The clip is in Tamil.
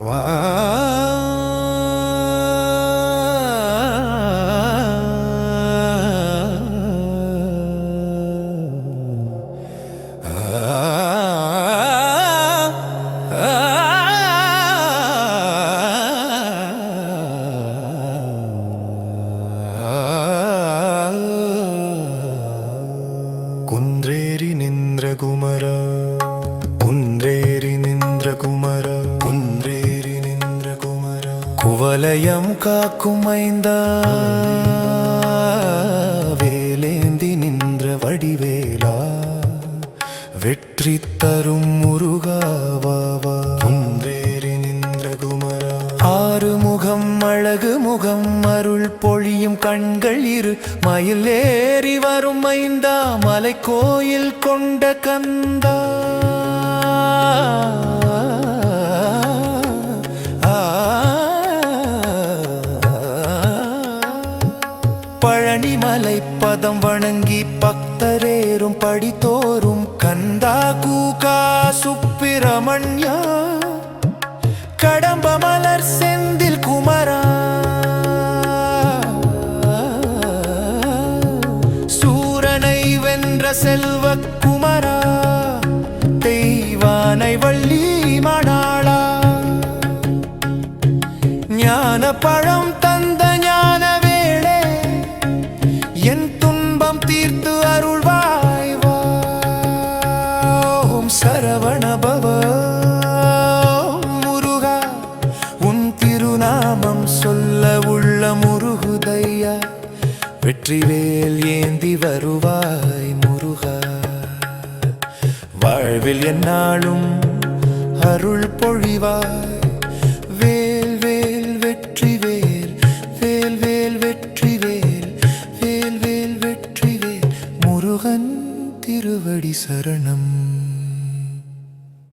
வா குன்றேறி நின்ற குமர குன்றேறி குவலயம் காக்கும் ஐந்தா வேலேந்தி நின்ற வடிவேலா வெற்றி தரும் முருகாவாவா குன்றேறி நின்ற குமரா ஆறு முகம் அழகு முகம் அருள் பொழியும் கண்கள் இரு. மயில் ஏறி வரும் ஐந்தா மலை கோயில் கொண்ட கந்தா. பழனிமலை பதம் வணங்கி பக்தரேறும் படித்தோறும் கந்தா கூகா சுப்பிரமணியா கடம்ப மலர் செந்தில் குமரா சூரனை வென்ற செல்வ குமரா தெய்வானை வள்ளி மணாளா ஞான பழம் தந்த ஐயா. வெற்றிவேல் ஏந்தி வருவாய் முருகா. வாழ்வில் என்னாலும் அருள் பொழிவாய். வேல் வேல் வெற்றி வேல் வேல் வேல் வெற்றி வேல் வேல் வேல் வெற்றி வேல் முருகன் திருவடி சரணம்.